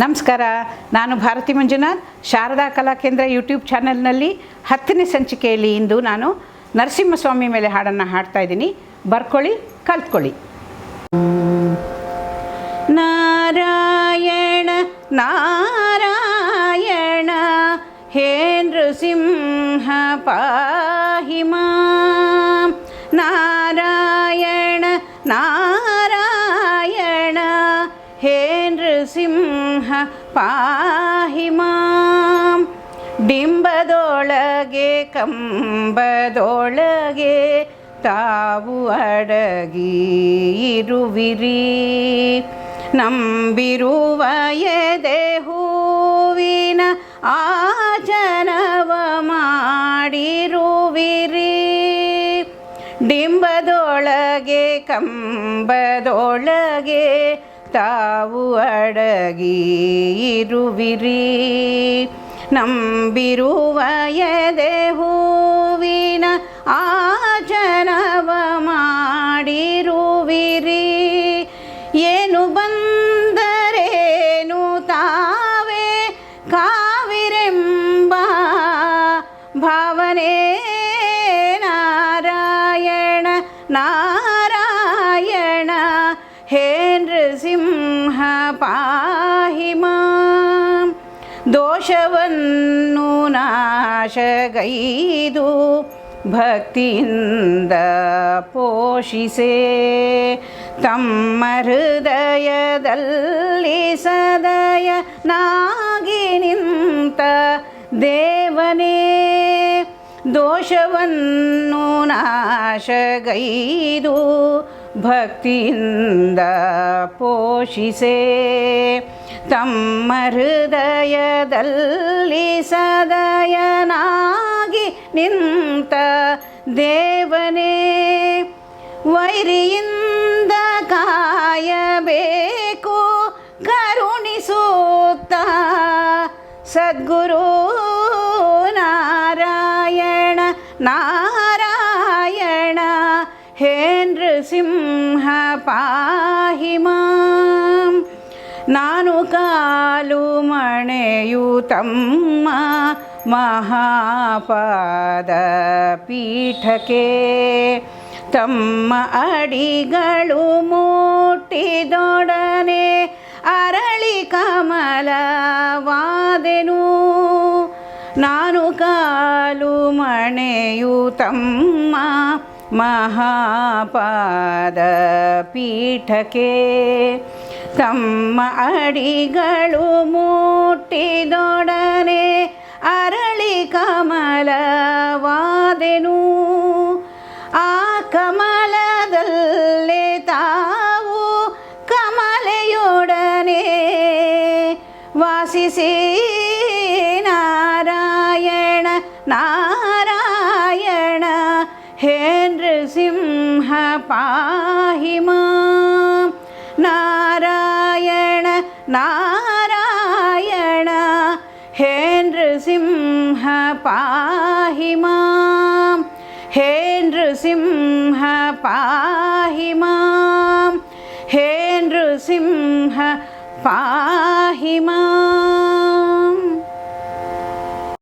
ನಮಸ್ಕಾರ. ನಾನು ಭಾರತಿ ಮಂಜುನಾಥ್. ಶಾರದಾ ಕಲಾಕೇಂದ್ರ ಯೂಟ್ಯೂಬ್ ಚಾನಲ್ನಲ್ಲಿ ಹತ್ತನೇ ಸಂಚಿಕೆಯಲ್ಲಿ ಇಂದು ನಾನು ನರಸಿಂಹಸ್ವಾಮಿ ಮೇಲೆ ಹಾಡನ್ನು ಹಾಡ್ತಾ ಇದ್ದೀನಿ. ಬರ್ಕೊಳ್ಳಿ, ಕಲ್ತ್ಕೊಳ್ಳಿ. ನಾರಾಯಣ ನಾರಾಯಣ ಹೇ ನೃಸಿಂಹ ಪಾಹಿ ಹೇ ನೃಸಿಂಹ ಪಾಹಿ ಮಾಂ. ಡಿಂಬದೊಳಗೆ, ಕಂಬದೊಳಗೆ ತಾವು ಅಡಗಿ ಇರುವಿರಿ ನಂಬಿರುವ ಎದೆ ಹೂವಿನ ಆಚನವ ಮಾಡಿರುವಿರಿ ಡಿಂಬದೊಳಗೆ, ಕಂಬದೊಳಗೆ ತಾವು ಅಡಗಿ ಇರುವಿರಿ. ನಂಬಿರುವ ಎದೆ ಹೂವಿನ ಆಚನವ ಮಾಡಿರುವಿರಿ. ಏನು ಬಂದರೇನು ತಾವೇ ಕಾವಿರೆಂಬ ಭಾವನೆ ದೋಷವನ್ನು ನಾಶಗೈದು ಭಕ್ತಿಯಿಂದ ಪೋಷಿಸೆ. ತಮ್ಮ ಹೃದಯದಲ್ಲಿ ಸದಯ ನಾಗಿ ನಿಂತ ದೇವನೇ ದೋಷವನ್ನು ನಾಶಗೈದು ಭಕ್ತಿಯಿಂದ ಪೋಷಿಸೆ. ತಮ್ಮ ಹೃದಯದಲ್ಲಿ ಸದಯನಾಗಿ ನಿಂತ ದೇವನೇ, ವೈರಿಯಿಂದ ಕಾಯಬೇಕು, ಕರುಣಿಸುತ್ತ ಸದ್ಗುರು ನಾರಾಯಣ ನಾರಾಯಣ ಹೇಂದ್ರ ಸಿಂಹ ಪಾಹಿ ಮಾಂ. ನಾನು ಕಾಲು ಮಣೆಯು ತಮ್ಮ ಮಹಾಪಾದ ಪೀಠಕ್ಕೆ. ತಮ್ಮ ಅಡಿಗಳು ಮುಟ್ಟಿದೊಡನೆ ಅರಳಿ ಕಮಲವಾದೆನು. ನಾನು ಕಾಲು ಮಣೆಯು ತಮ್ಮ ಮಹಾಪಾದ ಪೀಠಕ್ಕೆ. ತಮ್ಮ ಅಡಿಗಳು ಮುಟ್ಟಿದೊಡನೆ ಅರಳಿ ಕಮಲವಾದೆನು ಆ ಕಮಲದಲ್ಲೇ ತಾವು ಕಮಲೆಯೊಡನೆ ವಾಸಿಸಿ ನಾರಾಯಣ ನಾರಾಯಣ ಹೇ ನೃಸಿಂಹ ಪಾಹಿ ಮಾಂ. ನಾರಾಯಣ ನಾರಾಯಣ ಹೇ ನೃಸಿಂಹ ಪಾಹಿ ಮಾಂ. ಹೇ ನೃಸಿಂಹ ಪಾಹಿ ಮಾಂ. ಹೇ ನೃಸಿಂಹ ಪಾಹಿ ಮಾಂ